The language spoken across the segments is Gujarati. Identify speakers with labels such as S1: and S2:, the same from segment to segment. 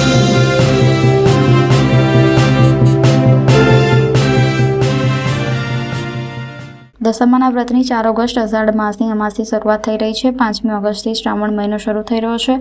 S1: Thank you. દસમાના વ્રતની ચાર ઓગસ્ટ અષાઢ માસની અમાસથી શરૂઆત થઈ રહી છે. પાંચમી ઓગસ્ટથી શ્રાવણ મહિનો શરૂ થઈ રહ્યો છે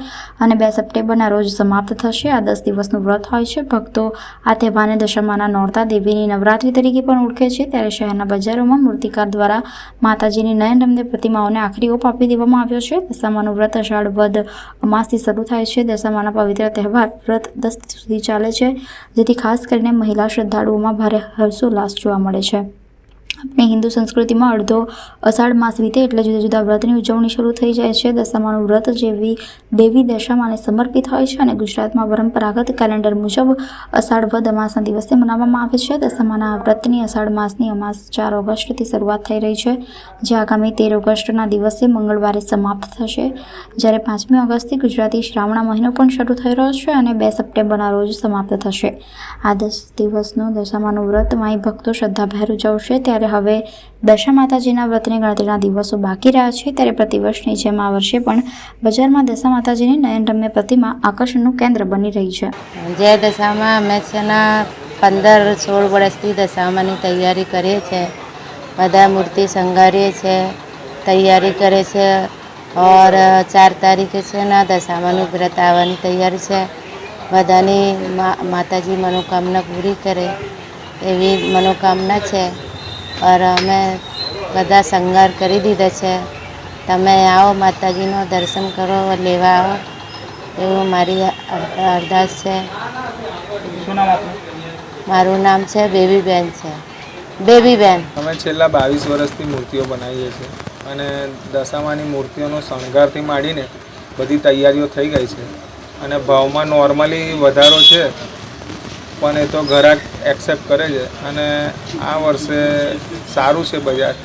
S1: અને બે સપ્ટેમ્બરના રોજ સમાપ્ત થશે. આ દસ દિવસનું વ્રત હોય છે. ભક્તો આ તહેવારને દશમાના નોરતા દેવીની નવરાત્રિ તરીકે પણ ઓળખે છે. ત્યારે શહેરના બજારોમાં મૂર્તિકાર દ્વારા માતાજીની નયનરમ્ય પ્રતિમાઓને આખરી ઓપ આપી દેવામાં આવ્યો છે. દશામાનું વ્રત અષાઢ વદ અમાસથી શરૂ થાય છે. દશામાના પવિત્ર તહેવાર વ્રત દસ સુધી ચાલે છે, જેથી ખાસ કરીને મહિલા શ્રદ્ધાળુઓમાં ભારે હર્ષોલ્લાસ જોવા મળે છે. આપણી હિન્દુ સંસ્કૃતિમાં અડધો અષાઢ માસ વીતે એટલે જુદા જુદા વ્રતની ઉજવણી શરૂ થઈ જાય છે. દશામાનું વ્રત જેવી દેવી દશામાને સમર્પિત હોય છે અને ગુજરાતમાં પરંપરાગત કેલેન્ડર મુજબ અષાઢ વદ અમાસના દિવસે મનાવવામાં આવે છે. દશામાના વ્રતની અષાઢ માસની અમાસ ચાર ઓગસ્ટથી શરૂઆત થઈ રહી છે, જે આગામી તેર ઓગસ્ટના દિવસે મંગળવારે સમાપ્ત થશે. જ્યારે પાંચમી ઓગસ્ટથી ગુજરાતી શ્રાવણા મહિનો પણ શરૂ થઈ રહ્યો છે અને બે સપ્ટેમ્બરના રોજ સમાપ્ત થશે. આ દસ દિવસનું દશામાનું વ્રત માઈ ભક્તો શ્રદ્ધાભેર ઉજવશે. ત્યારે હવે દશા માતાજીના વ્રતની ગણતરીના દિવસો બાકી રહ્યા છે. ત્યારે પ્રતિવર્ષની જેમ આ વર્ષે પણ બજારમાં દશા માતાજીની નયનરમ્ય પ્રતિમા આકર્ષણનું કેન્દ્ર બની રહી છે.
S2: જય દશામાં અમે છે ને પંદર સોળ વર્ષથી દશામાની તૈયારી કરીએ છીએ. બધા મૂર્તિ શણગારીએ છીએ તૈયારી કરે છે ઓર ચાર તારીખે છે ને દશામાનું વ્રત આવવાની તૈયારી છે. બધાની માતાજી મનોકામના પૂરી કરે એવી મનોકામના છે. ઓર અમે બધા શણગાર કરી દીધા છે. તમે આવો માતાજીનો દર્શન કરો લેવા આવો. એવું મારી અરદાસ છે. મારું નામ છે બેબીબેન છે. બેબીબેન.
S3: અમે છેલ્લા બાવીસ વર્ષથી મૂર્તિઓ બનાવીએ છીએ અને દશામાની મૂર્તિઓનો શણગારથી માંડીને બધી તૈયારીઓ થઈ ગઈ છે. અને ભાવમાં નોર્મલી વધારો છે પણ એ તો ઘરાક એક્સેપ્ટ કરે છે અને આ વર્ષે સારું છે બજાર.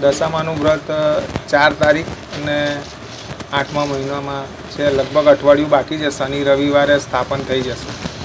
S3: દશામાનું વ્રત? ચાર તારીખ અને આઠમા મહિનામાં છે. લગભગ અઠવાડિયું બાકી છે. શનિ રવિવારે સ્થાપન થઈ જશે.